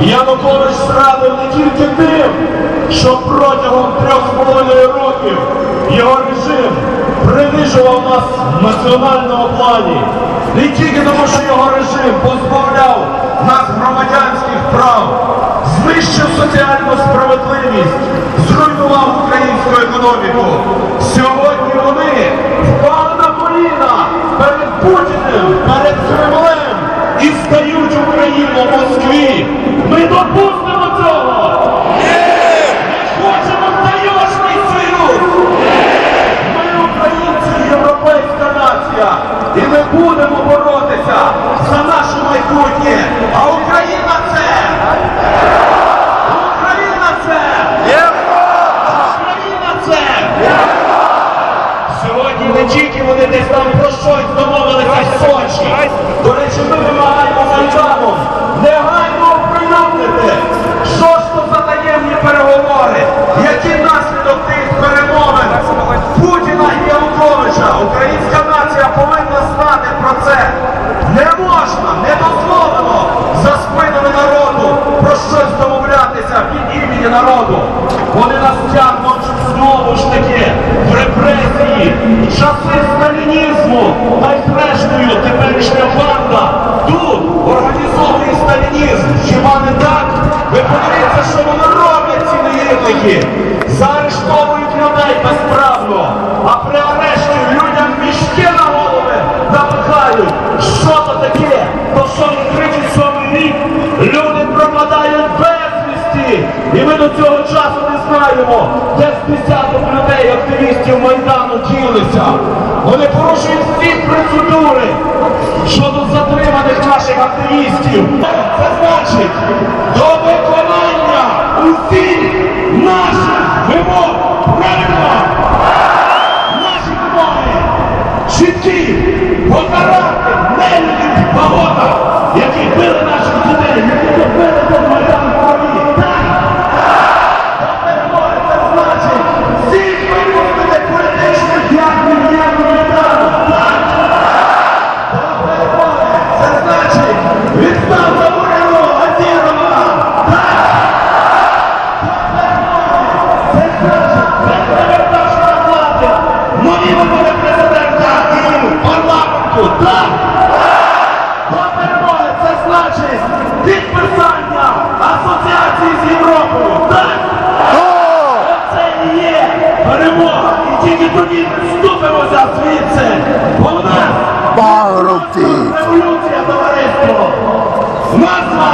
Янукович зрадив не тільки тим, що протягом трьох з половиною років його режим принижував нас в національному плані. Не тільки тому, що його режим позбавляв нас громадянських прав, знищив соціальну справедливість, зруйнував українську економіку. Сьогодні вони А Україна це! Україна це! Україна це! Сьогодні не тільки вони десь там про щось домовилися в Сочі. До речі, ми вимагаємо Майданом негайно оприлюднити, що ж то за таємні переговори, який наслідок тих перемовин Путіна і Януковича. Українська нація повинна знати про це. Не можна, не дозволено за спинами народу про щось домовлятися від імені народу. Вони нас тягнуть знову ж таки в репресії, в часи сталінізму, а й зрештою теперішня банда тут організовує сталінізм. Хіба не так? Ви подивіться, що вони роблять ці негідники. Заарештовують людей безправно, а при І ми до цього часу не знаємо, де з десяток людей, активістів Майдану ділися. Вони порушують всі процедури щодо затриманих наших активістів. Це значить до виконання усіх парламенту. Так! До перемоги це значить підписання асоціації з Європою. Так! Оце і є перемога. І тільки тоді вступимося звідси. Бо в нас революція, товариство. Нас